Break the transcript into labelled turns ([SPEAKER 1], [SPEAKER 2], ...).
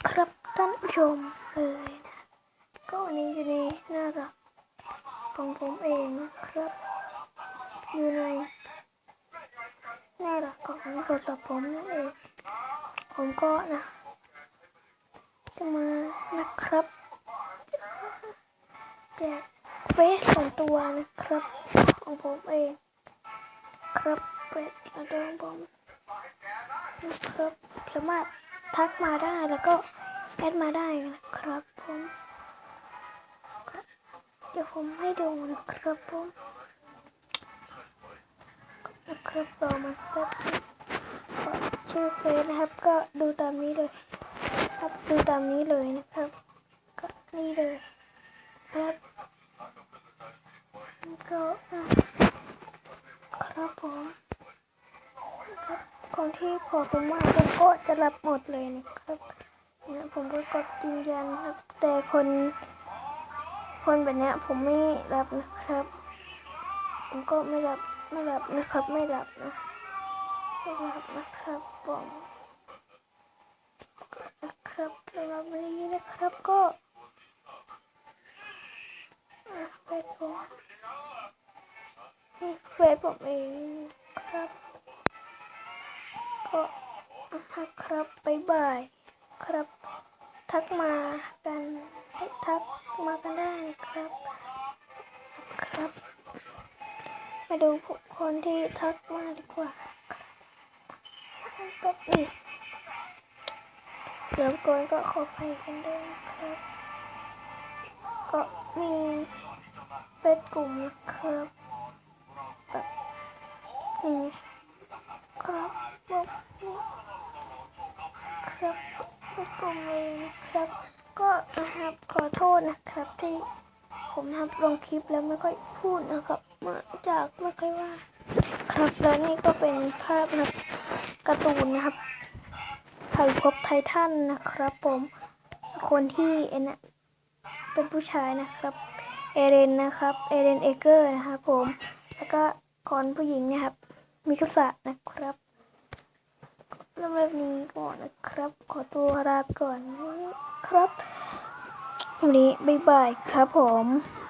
[SPEAKER 1] ครับท่านผู้ชมเลยนะก็วันนี้อยู่ในน่ารักของผมเองนะครับอยู่ในน่ารักของโทรศัพท์ผมนั่นเองผมก็นะ จะมานะครับแจกเฟซสองตัวนะครับ ของผมเอง ครับเฟซแล้วก็ของผมนะครับสามารถ ทักมาได้แล้วก็แอดมาได้นะครับผมเดี๋ยวผมให้ดูนะครับผมนะครับเรามาแป๊บชื่อเฟซนะครับ ก็ดูตามนี้เลย ครับดูตามนี้เลยนะครับ ก็นี่เลยครับก็ครับผม คนที่ขอผมมาผมก็จะรับหมดเลยนะครับเนี่ยผมก็กดยืนยันครับ แต่คน คนแบบเนี้ยผมไม่รับนะครับ ผมก็ไม่รับไม่รับนะครับ ไม่รับนะไม่รับนะครับผมนะครับสำหรับวันนี้นะครับก็อะเฟซผมนี่เฟซผมเองครับ ก็นะครับบายบายครับ ทักมากันให้ทักมากันได้ครับ ครับ มาดูผู้คนที่ทักมาดีกว่าก็นี่เดี๋ยวก่อนก็ขอไปกันด้วยครับ ก็มีเป็นกลุ่มครับ นะครับ ก็นะครับขอโทษนะครับที่ผมทำลงคลิปแล้วไม่ค่อยพูดนะครับ มาจากไม่ค่อยว่า ครับแล้วนี่ก็เป็นภาพนะการ์ตูนนะครับไทยพบไททันนะครับผมคนที่เอ็นน่ะเป็นผู้ชายนะครับเอเรนนะครับเอเรนเอเกอร์นะครับผมแล้วก็คนผู้หญิงนะครับมิคุสะนะครับ สำหรับนี้ก่อนนะครับ ขอตัวลาไปก่อนนะครับวันนี้บ๊ายบายครับผม